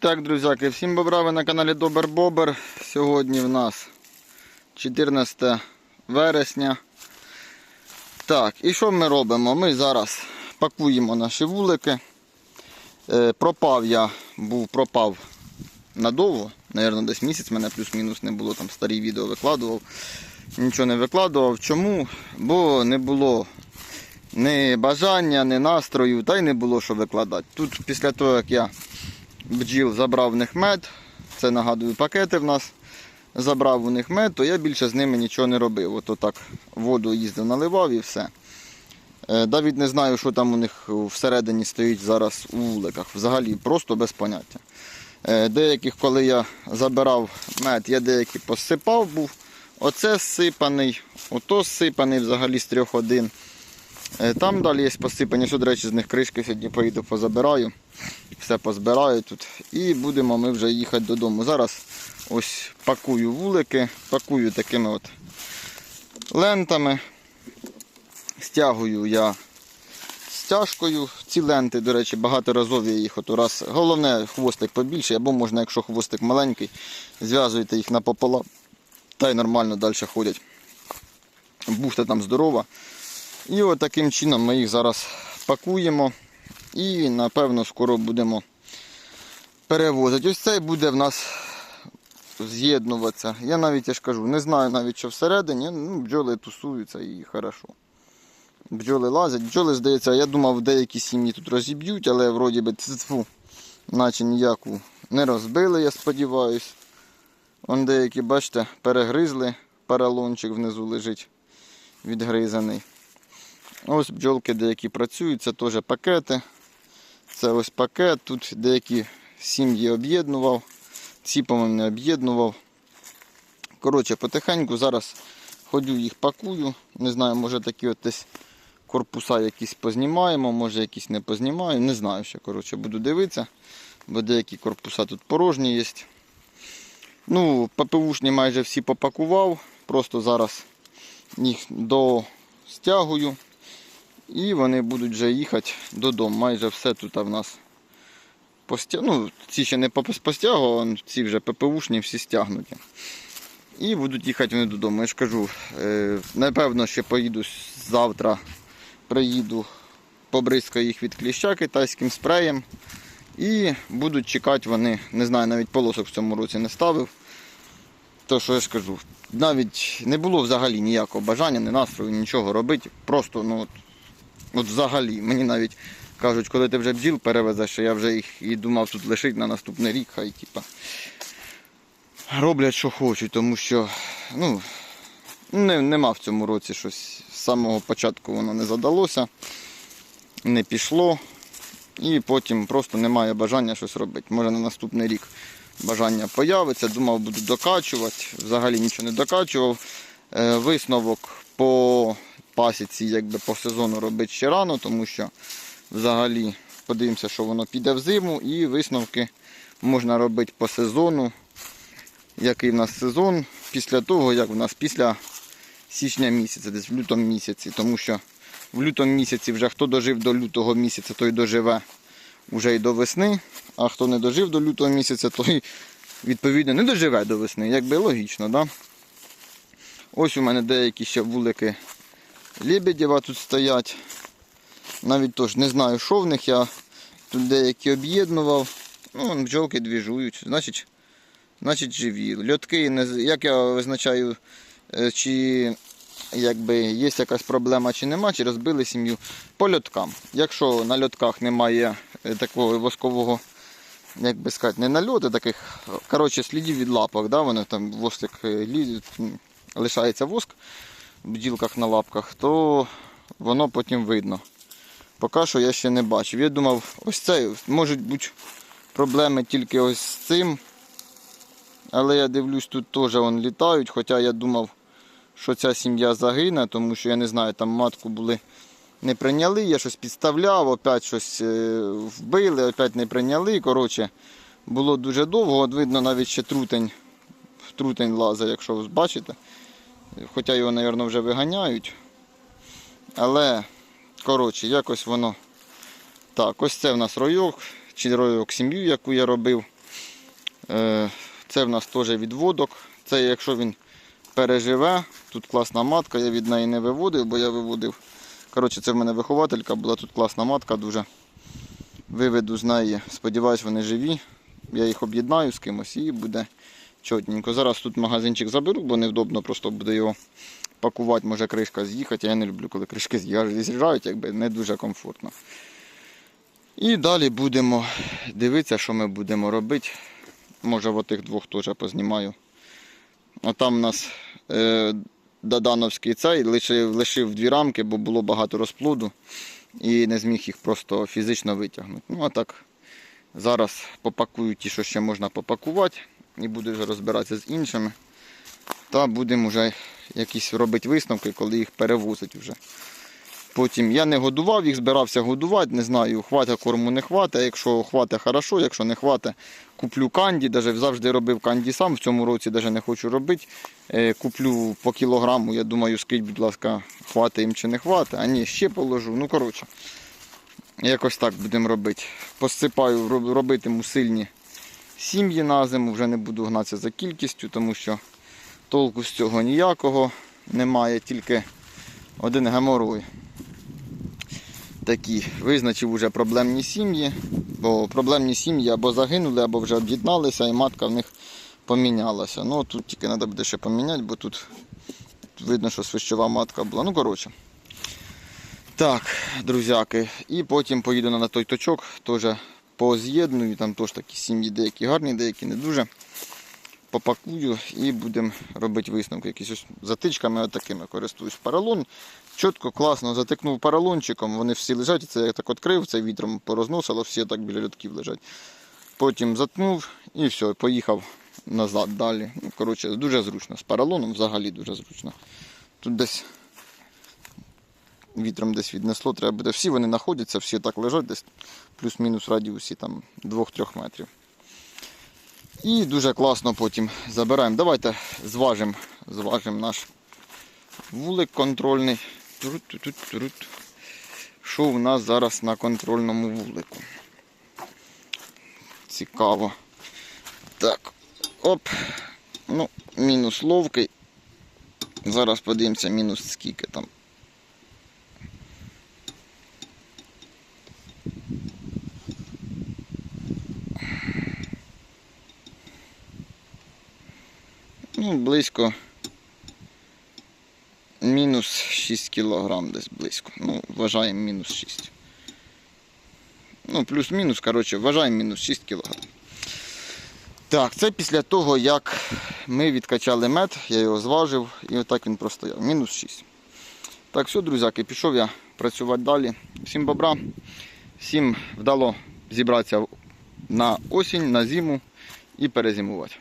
Так, друзяки, всім бобра, ви на каналі Добер Бобер. Сьогодні в нас 14 вересня. Так, і що ми робимо? Ми зараз пакуємо наші вулики. Е, пропав я, був пропав надовго, Навірно, десь місяць мене плюс-мінус не було, там старі відео викладував. Нічого не викладував. Чому? Бо не було ні бажання, ні настрою, та й не було що викладати. Тут після того, як я бджіл забрав в них мед, це нагадую пакети в нас. Забрав у них мед, то я більше з ними нічого не робив. Ото так воду їздив, наливав і все. Е, Навіть не знаю, що там у них всередині стоїть зараз у вуликах. Взагалі просто без поняття. Е, Деяких, коли я забирав мед, я деякі посипав був. Оце сипаний, ото сипаний взагалі з трьох один. Е, Там далі є посипані, що, до речі, з них кришки сьогодні поїду позабираю. Все позбираю тут. І будемо ми вже їхати додому. Зараз ось пакую вулики, пакую такими от лентами. Стягую я стяжкою. Ці ленти, до речі, багаторазові їх от раз. Головне хвостик побільший, або можна, якщо хвостик маленький, зв'язуєте їх напополам. Та й нормально далі ходять. Бухта там здорова. І от таким чином ми їх зараз пакуємо. І напевно скоро будемо перевозити. Ось цей буде в нас з'єднуватися. Я навіть я ж кажу, не знаю навіть що всередині. Ну, бджоли тусуються і хорошо. Бджоли лазять. Бджоли, здається, я думав, деякі сім'ї тут розіб'ють, але вроді би тьфу, наче ніяку не розбили, я сподіваюсь. Вон деякі, бачите, перегризли, паралончик внизу лежить відгризаний. Ось бджолки деякі працюють, це теж пакети. Це ось пакет. Тут деякі сім'ї об'єднував, ці, по-моєму, не об'єднував. Коротше, потихеньку зараз ходю їх пакую. Не знаю, може такі от десь корпуса якісь познімаємо, може якісь не познімаю. Не знаю ще. Коротше, буду дивитися, бо деякі корпуса тут порожні є. Ну, ППУшні майже всі попакував. Просто зараз їх достягую. І вони будуть вже їхати додому. Майже все тут в нас постя... ну, ці ще не постягував, ці вже ППУшні всі стягнуті. І будуть їхати вони додому. Я ж кажу, е, напевно, ще поїду завтра, приїду, побризкаю їх від кліща китайським спреєм. І будуть чекати вони, не знаю, навіть полосок в цьому році не ставив. То що я ж кажу, навіть не було взагалі ніякого бажання, ні настрою, нічого робити. Просто, ну от, взагалі, мені навіть кажуть, коли ти вже бджіл перевезеш, що я вже їх і думав тут лишити на наступний рік, хай типа роблять, що хочуть, тому що ну, не, нема в цьому році щось. З самого початку воно не задалося, не пішло. І потім просто немає бажання щось робити. Може на наступний рік бажання появиться. Думав, буду докачувати. Взагалі нічого не докачував. Е, Висновок по пасіці, якби по сезону робити ще рано, тому що взагалі подивимося, що воно піде в зиму, і висновки можна робити по сезону. Який в нас сезон після того, як в нас після січня місяця, десь в лютому місяці, тому що в лютому місяці вже хто дожив до лютого місяця, той доживе вже й до весни, а хто не дожив до лютого місяця, той відповідно не доживе до весни. Якби логічно, да? Ось у мене деякі ще вулики Лебедєва тут стоять. Навіть теж не знаю, що в них. Я тут деякі об'єднував. Ну, бджолки двіжують. Значить, значить живі. Льотки, як я визначаю, е, чи якби є якась проблема чи нема, чи розбили сім'ю по льоткам. Якщо на льотках немає е, такого воскового, як би сказати, не нальоти таких, коротше, слідів від лапок, да, вони там воскик е, лишається воск в бджілках на лапках, то воно потім видно. Поки що я ще не бачив. Я думав, ось це можуть бути проблеми тільки ось з цим. Але я дивлюсь, тут теж вон літають, хоча я думав, що ця сім'я загине, тому що я не знаю, там матку були не прийняли, я щось підставляв, опять щось е, вбили, опять не прийняли. Коротше, було дуже довго, от видно навіть ще трутень, трутень лазить, якщо ви бачите. Хоча його, мабуть, вже виганяють. Але, коротше, якось воно. Так, ось це в нас ройок, чи ройок сім'ю, яку я робив. Е, Це в нас теж відводок. Це якщо він переживе, тут класна матка, я від неї не виводив, бо я виводив. Коротше, це в мене вихователька була, тут класна матка дуже. Виведу з неї. Сподіваюсь, вони живі. Я їх об'єднаю з кимось і буде чотненько. Зараз тут магазинчик заберу, бо невдобно просто буде його пакувати, може кришка з'їхати. Я не люблю, коли кришки з'їжджають, якби не дуже комфортно. І далі будемо дивитися, що ми будемо робити. Може, в отих двох теж познімаю. А там у нас е, Дадановський цей лишив, лишив дві рамки, бо було багато розплоду і не зміг їх просто фізично витягнути. Ну а так, зараз попакую ті, що ще можна попакувати, і буду вже розбиратися з іншими. Та будемо вже якісь робити висновки, коли їх перевозить вже. Потім я не годував їх, збирався годувати, не знаю, хватить корму, не хватить. Якщо хватить, хорошо, якщо не хватить, куплю канді. Даже завжди робив канді сам, в цьому році навіть не хочу робити. Е, Куплю по кілограму, я думаю, скажіть, будь ласка, хватить їм чи не хватить. А ні, ще положу. Ну, коротше, якось так будемо робити. Посипаю, робитиму сильні сім'ї на зиму, вже не буду гнатися за кількістю, тому що толку з цього ніякого немає, тільки один геморой такі. Визначив уже проблемні сім'ї, бо проблемні сім'ї або загинули, або вже об'єдналися, і матка в них помінялася. Ну тут тільки треба буде ще поміняти, бо тут видно, що свищова матка була. Ну, коротше. Так, друзяки. І потім поїду на той точок, теж поз'єдную, там теж такі сім'ї, деякі гарні, деякі не дуже. Попакую і будемо робити висновки. Якісь ось затичками отакими користуюсь. Поролон. Чітко, класно затикнув поролончиком, вони всі лежать. Це я так відкрив, це вітром порозносило, всі так біля льотків лежать. Потім заткнув і все, поїхав назад далі. Ну, коротше, дуже зручно. З поролоном взагалі дуже зручно. Тут десь вітром десь віднесло, треба буде. Всі вони знаходяться, всі так лежать, десь плюс-мінус радіусі там 2-3 метрів. І дуже класно потім забираємо. Давайте зважимо зважимо наш вулик контрольний. Що у нас зараз на контрольному вулику? Цікаво. Так, оп. Ну, мінус ловкий. Зараз подивимося мінус скільки там. Ну, близько мінус 6 кілограм десь близько. Ну, вважаємо мінус 6. Ну, плюс-мінус, коротше, вважаємо мінус 6 кілограм. Так, це після того, як ми відкачали мед, я його зважив і отак він простояв. Мінус 6. Так, все, друзяки, пішов я працювати далі. Всім бобра, всім вдало зібратися на осінь, на зиму і перезимувати.